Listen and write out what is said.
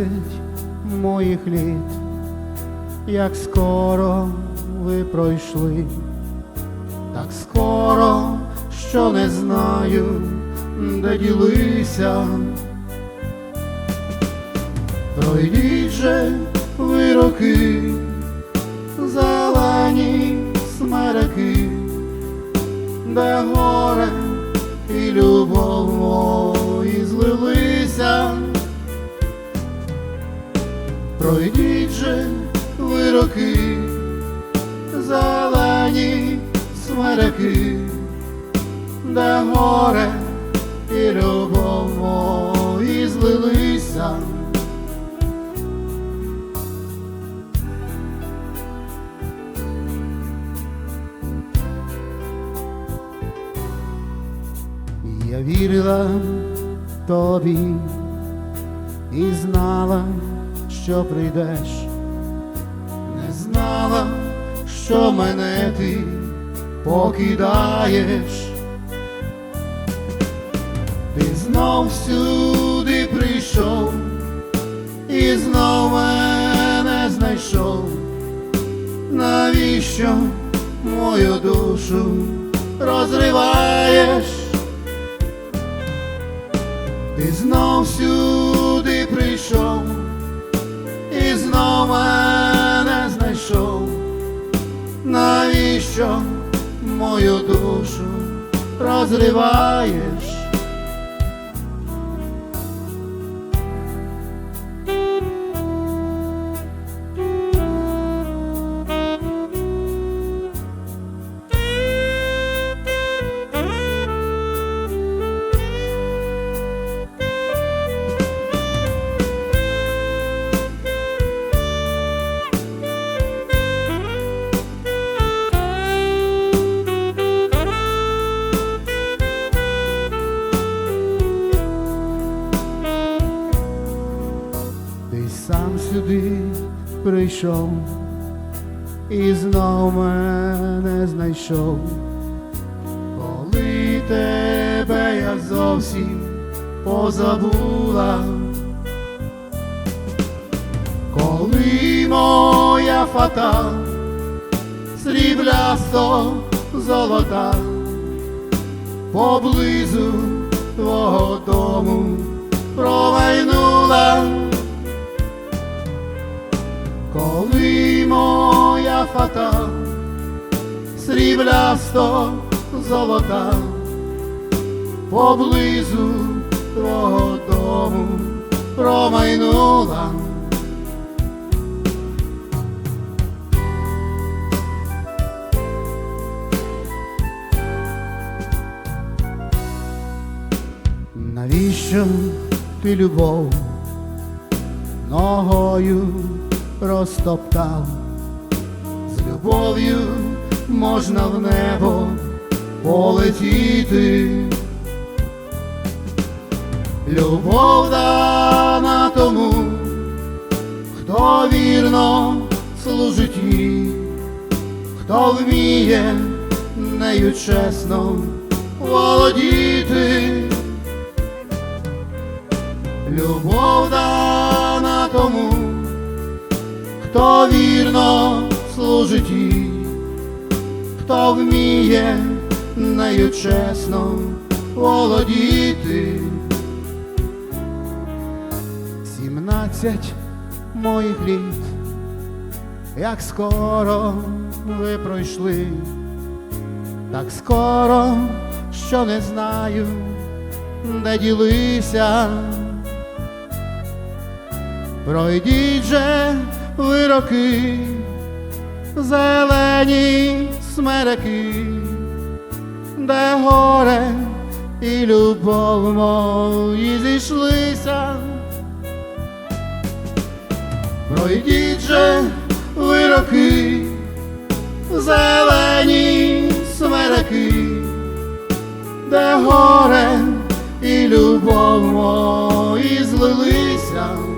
Сімнадцять моїх літ, як скоро ви пройшли, так скоро, що не знаю, де ділися. Пройдіть же ви роки, зелені смереки, де горе і любов смереки, де горе і любов мої злилися. Я вірила тобі і знала, що прийдеш, не знала, що мене ти покидаєш. Ти знов сюди прийшов і знов мене знайшов. Навіщо мою душу розриваєш? Ти знов сюди прийшов і знов мене знайшов. Навіщо мою душу розриваєш? Ти сам сюди прийшов і знов мене знайшов, коли тебе я зовсім позабула, коли моя фата сріблясто золота поблизу твого дому промайнула. Моя сріблясто золота поблизу твого дому промайнула. Навіщо ти любов ногою розтоптав? Любов'ю можна в небо полетіти. Любов дана тому, хто вірно служить їй, хто вміє нею чесно володіти. Любов дана тому, хто вірно служить їй, хто вміє нею чесно володіти. Сімнадцять моїх літ, як скоро ви пройшли, так скоро, що не знаю, де ділися. Пройдіть же ви роки, зелені смереки, де горе і любов мої зійшлися. Пройдіть же ви роки, зелені смереки, де горе і любов мої злилися.